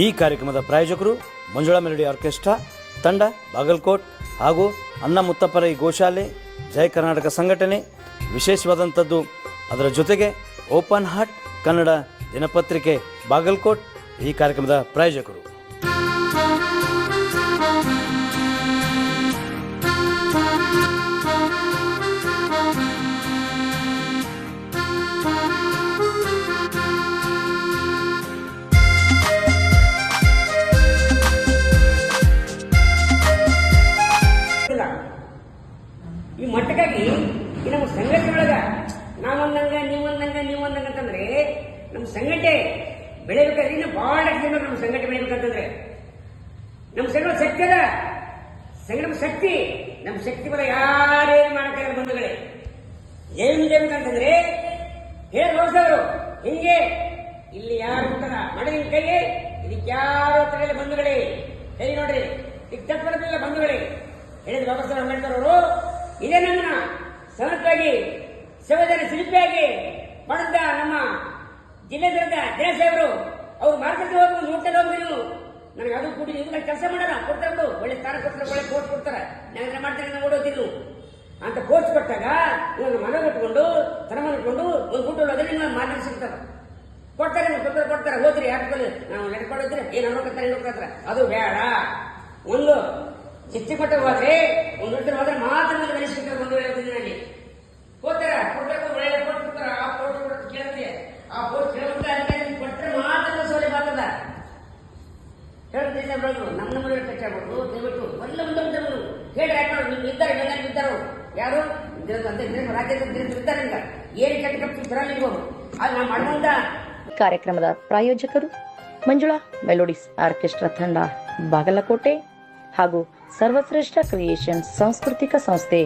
ಈ ಕಾರ್ಯಕ್ರಮದ ಪ್ರಾಯೋಜಕರು ಮಂಜುಳಾ ಮೆಲಡಿ ಆರ್ಕೆಸ್ಟ್ರಾ, ತಂಡ, ಬಾಗಲ್ಕೋಟ್ ಹಾಗೂ ಅನ್ನ ಮುತ್ತಪ್ಪರೈ ಗೋಶಾಲೆ ಜಯ ಕರ್ನಾಟಕ ಸಂಘಟನೆ. ವಿಶೇಷವಾದಂಥದ್ದು ಅದರ ಜೊತೆಗೆ ಓಪನ್ ಹಾರ್ಟ್ ಕನ್ನಡ ದಿನಪತ್ರಿಕೆ, ಬಾಗಲ್ಕೋಟ್ ಈ ಕಾರ್ಯಕ್ರಮದ ಪ್ರಾಯೋಜಕರು. ಈ ಮಟ್ಟಕ್ಕಾಗಿ ಈ ನಮ್ಮ ಸಂಘಟನೆ ಒಳಗ ನಾವೊಂದಂಗ ನೀವೊಂದಂಗ ನೀವೊಂದಂಗ ಅಂತಂದ್ರೆ ನಮ್ಮ ಸಂಘಟನೆ ಬೆಳಿಬೇಕಾದ್ರೆ ಇನ್ನು ಬಹಳ ಜನ ನಮ್ಮ ಸಂಘಟನೆ ಬೆಳಿಬೇಕಂತಂದ್ರೆ ನಮ್ಮ ಸಂಘಟ ಶಕ್ತಿ ಅದ. ಸಂಘಟನೆ ಶಕ್ತಿ ನಮ್ಮ ಶಕ್ತಿ ಬಲ ಯಾರೇನು ಮಾಡಕ್ಕಾಗಲ್ಲ ಬಂಧುಗಳೇ. ಏನ್ ಅಂತಂದ್ರೆ ಹೇಳ ನೋಡ್ಸವರು ಹಿಂಗೆ ಇಲ್ಲಿ ಯಾರು ಅಂತಾರ ಮಾಡಿದ ಕೈಗೆ? ಇದಕ್ಕೆ ಯಾರು ಹತ್ರ ಬಂಧುಗಳೇ. ಹೇಳಿ ನೋಡ್ರಿ ತಪ್ಪಲ್ಲ ಬಂಧುಗಳೇ. ಹೇಳಿದ ಬಾಬಾ ಸಾಹೇಬ್ ಅಂಬೇಡ್ಕರ್ ಇದೇ ನಮ್ಮನ್ನ ಸಮರ್ಥವಾಗಿ ಸಂವಿಧಾನ ಶಿಲ್ಪಿಯಾಗಿ ಬಂದ ನಮ್ಮ ಜಿಲ್ಲೆದರದ ದಿನಸಾಹೇಬರು ಅವ್ರು ಮಾರ್ಕೆಟ್ ಹೋಗಿ ಹೋಟೆಲ್ ಹೋಗಿ ನೀವು. ನನಗೆ ಅದು ಕೂಡಿ ಇವಾಗ ಕೆಲಸ ಮಾಡಲ್ಲ ಕೊಡ್ತಾರೆ ಒಳ್ಳೆ ಸ್ಥಾನ ಕೊಡ್ತಾರೆ ಒಳ್ಳೆ ಪೋಸ್ಟ್ ಕೊಡ್ತಾರೆ. ನಾನು ಮಾಡ್ತಾರೆ ನಾನು ಅಂತ ಪೋಸ್ಟ್ ಕೊಟ್ಟಾಗ ಇವಾಗ ಮನೆ ಕಟ್ಕೊಂಡು ತರಮ ಇಟ್ಕೊಂಡು ಒಂದು ಗುಡ್ಡ ಹೋದ್ರೆ ನಿಮ್ಮ ಮಾರ್ಕೆಟ್ ಸಿಗ್ತಾರೆ ಕೊಡ್ತಾರೆ ನೀವು ಕೊಡ್ತಾರೆ ಕೊಡ್ತಾರೆ. ಹೋದ್ರಿ ಯಾಕೆ ನಾವು ನಡ್ಕೊಂಡಿದ್ರೆ ಏನು ನೋಡ್ತಾರೆ ಇನ್ನೋಕತ್ತಾರೆ ಅದು ಬೇಡ. ಒಂದು ಚಿಕ್ಕ ಕೊಟ್ಟು ಹೋದ್ರೆ ಒಂದು ಹೋದ್ರೆ ಮಾತ್ರ ನಿಮಗೆ ಸಿಗ್ತಾರೆ ಒಂದು ವೇಳೆ ದಿನಲ್ಲಿ ಹೋಗ್ತಾರ, ಕೊಡ್ಬೇಕು ಒಳ್ಳೆ ಕೊಟ್ಟು ಕೊಡ್ತಾರ, ಆ ಪೋಸ್ಟ್ ಕೇಳ್ತೀವಿ ಆ ಪೋಸ್ಟ್ ಅಂತ ನಿಮ್ಗೆ ಕೊಟ್ಟರೆ ಮಾತ್ರ ಸೌಲಭ್ಯ ಆಗ್ತದ. ಹೇಳ್ತೀನಿ ಬರೋದು ನಮ್ಮ ನಮ್ಮ ಕಷ್ಟ ಆಗ್ಬೋದು, ದಯವಿಟ್ಟು ಒಳ್ಳೆ ಒಂದು ಜನರು ಹೇಳಿ ಯಾಕೆ ಮಾಡೋದು ನಿಮ್ಗೆ ಇದ್ದಾರೆ ಎಲ್ಲ ಇದ್ದಾರೆ? ಯಾರು? ಕೆಟ್ಟ ಕೆಟ್ಟ ಕಾರ್ಯಕ್ರಮದ ಪ್ರಾಯೋಜಕರು ಮಂಜುಳಾ, ಮೆಲೋಡಿಸ್ ಆರ್ಕೆಸ್ಟ್ರಾ ತಂಡ, ಬಾಗಲಕೋಟೆ ಹಾಗೂ ಸರ್ವಶ್ರೇಷ್ಠ ಕ್ರಿಯೇಷನ್ ಸಾಂಸ್ಕೃತಿಕ ಸಂಸ್ಥೆ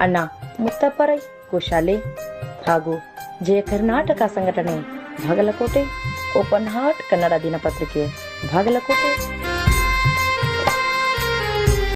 ಅಣ್ಣ ಮುತ್ತಪ್ಪರೈ ಕೋಶಾಲೆ ಹಾಗೂ ಜಯ ಕರ್ನಾಟಕ ಸಂಘಟನೆ ಬಾಗಲಕೋಟೆ ಓಪನ್ ಹಾರ್ಟ್ ಕನ್ನಡ ದಿನಪತ್ರಿಕೆ ಬಾಗಲಕೋಟೆ